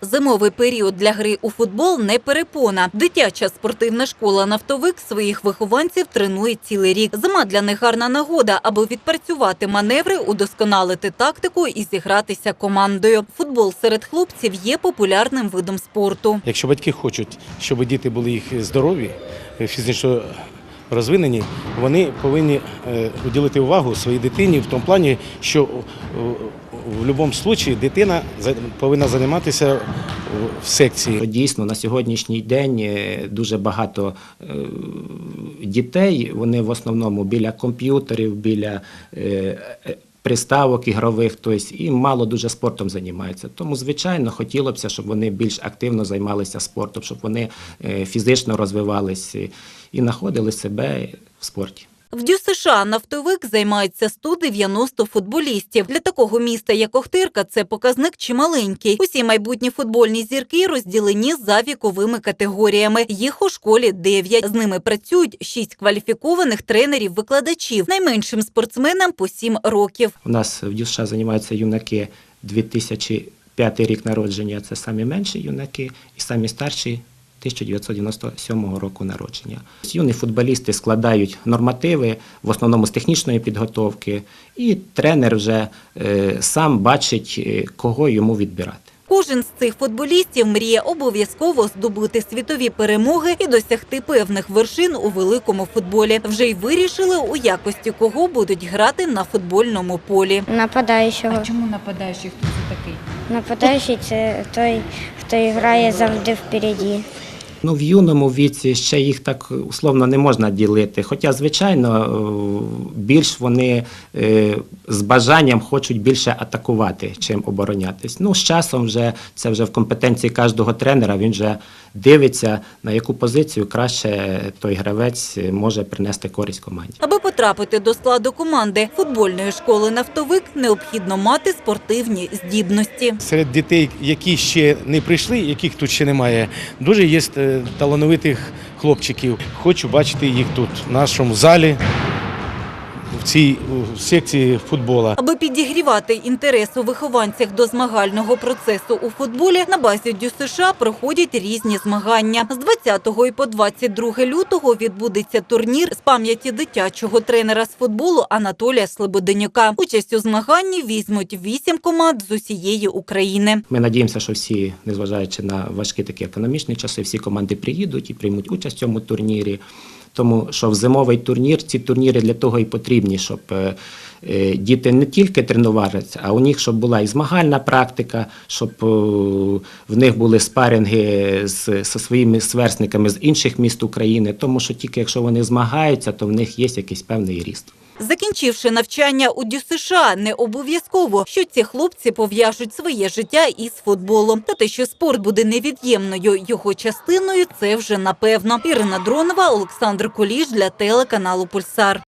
Зимовий період для гри у футбол не перепона. Дитяча спортивна школа «Нафтовик» своїх вихованців тренує цілий рік. Зима для них гарна нагода, аби відпрацювати маневри, удосконалити тактику і зігратися командою. Футбол серед хлопців є популярним видом спорту. Якщо батьки хочуть, щоб діти були їх здорові, фізично розвинені, вони повинні е, уділити увагу своїй дитині в тому плані, що е, в будь-якому випадку дитина повинна займатися в секції. Дійсно, на сьогоднішній день е, дуже багато е, дітей, вони в основному біля комп'ютерів, біля е, приставок ігрових, тобто і мало дуже спортом займаються. Тому, звичайно, хотілося б, щоб вони більш активно займалися спортом, щоб вони фізично розвивалися і знаходили себе в спорті. В Дю США «Нафтовик» займається 190 футболістів. Для такого міста, як Охтирка, це показник чималенький. Усі майбутні футбольні зірки розділені за віковими категоріями. Їх у школі 9. З ними працюють 6 кваліфікованих тренерів-викладачів. Найменшим спортсменам по 7 років. У нас в ДЮСШ займаються юнаки 2005 рік народження, це самі менші юнаки, і самі старші 1997 року народження. Юні футболісти складають нормативи, в основному з технічної підготовки, і тренер вже е, сам бачить, е, кого йому відбирати. Кожен з цих футболістів мріє обов'язково здобути світові перемоги і досягти певних вершин у великому футболі. Вже й вирішили, у якості кого будуть грати на футбольному полі. Нападаючого. А чому нападаючий хто це такий? Нападаючий це той, хто грає завжди впереді. Ну, в юному віці ще їх так условно не можна ділити. Хоча, звичайно, е, більш вони е, з бажанням хочуть більше атакувати, чим оборонятись. Ну, з часом вже це вже в компетенції кожного тренера. Він вже дивиться, на яку позицію краще той гравець може принести користь команді. Аби потрапити до складу команди футбольної школи «Нафтовик» необхідно мати спортивні здібності. Серед дітей, які ще не прийшли, яких тут ще немає, дуже є е, талановитих хлопчиків. Хочу бачити їх тут, в нашому залі, в цій секції футбола. Аби підігрівати інтерес у вихованцях до змагального процесу у футболі, на базі Дю США проходять різні змагання. З 20 і по 22 лютого відбудеться турнір з пам'яті дитячого тренера з футболу Анатолія Слободенюка. Участь у змаганні візьмуть вісім команд з усієї України. Ми надіємося, що всі, незважаючи на важкі такі економічні часи, всі команди приїдуть і приймуть участь в цьому турнірі. Тому що в зимовий турнір ці турніри для того і потрібні, щоб е, е, діти не тільки тренувалися, а у них щоб була і змагальна практика, щоб е, в них були спаринги з, зі своїми сверстниками з інших міст України. Тому що тільки якщо вони змагаються, то в них є якийсь певний ріст. Закінчивши навчання у Дю США, не обов'язково, що ці хлопці пов'яжуть своє життя із футболом. Та те, що спорт буде невід'ємною його частиною, це вже напевно. Ірина Дронова, Олександр Куліш для телеканалу Пульсар.